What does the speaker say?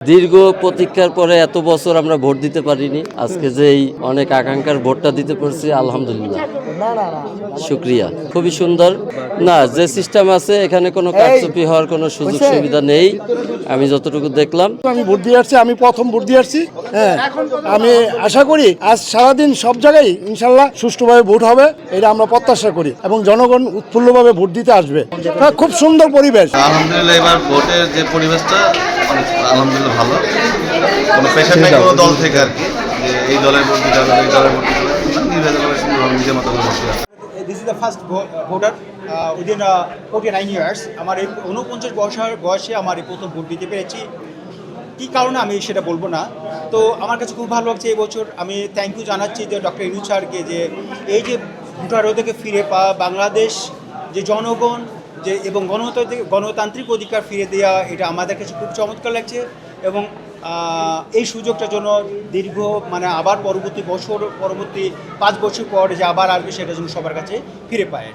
দীর্ঘ প্রতীক্ষার পরে এত বছর আমরা ভোট দিতে পারিনি। আজকে যে এই অনেক আকাঙ্ক্ষার ভোটটা দিতে পারছি আলহামদুলিল্লাহ। শুক্রিয়া। খুবই সুন্দর। না যে সিস্টেম আছে এখানে কোনো কারচুপি হওয়ার কোনো সুযোগ সুবিধা নেই। আমি যতটুকু দেখলাম। আমি ভোট দিয়ে আসছি আমি প্রথম ভোট দিয়ে আসছি হ্যাঁ। আমি আশা করি আজ সারাদিন সব জায়গায় ইনশাল্লাহ সুষ্ঠুভাবে ভোট হবে এটা আমরা প্রত্যাশা করি এবং জনগণ উৎফুল্লভাবে ভোট দিতে আসবে। হ্যাঁ, খুব সুন্দর পরিবেশ। আলহামদুলিল্লাহ এবার ভোটের যে পরিবেশটা আলহামদুলিল্লাহ ভালো। কোনো প্রেশার নেই কোনো দল থেকে আর কি। যে এই দলের ভোট দিতে হবে এই দলের ভোট দিতে হবে সুন্দরভাবে নিজের মতো করে this is the first voter within forty nine years আমার এই উনপঞ্চাশ বছর বয়সে আমার এই প্রথম ভোট দিতে পেরেছি। কী কারণে আমি সেটা বলব না। তো আমার কাছে খুব ভালো লাগছে এই বছর। আমি থ্যাংক ইউ জানাচ্ছি যে ডক্টর ইনু স্যারকে যে এই যে ভোটার থেকে ফিরে পাওয়া বাংলাদেশ যে জনগণ যে এবং গণতান্ত্রিক গণতান্ত্রিক অধিকার ফিরে দেওয়া এটা আমাদের কাছে খুব চমৎকার লাগছে এবং এই সুযোগটার জন্য দীর্ঘ মানে আবার পরবর্তী বছর, পরবর্তী পাঁচ বছর পর যে আবার আসবে, সেটা যেন সবার কাছে ফিরে পায়।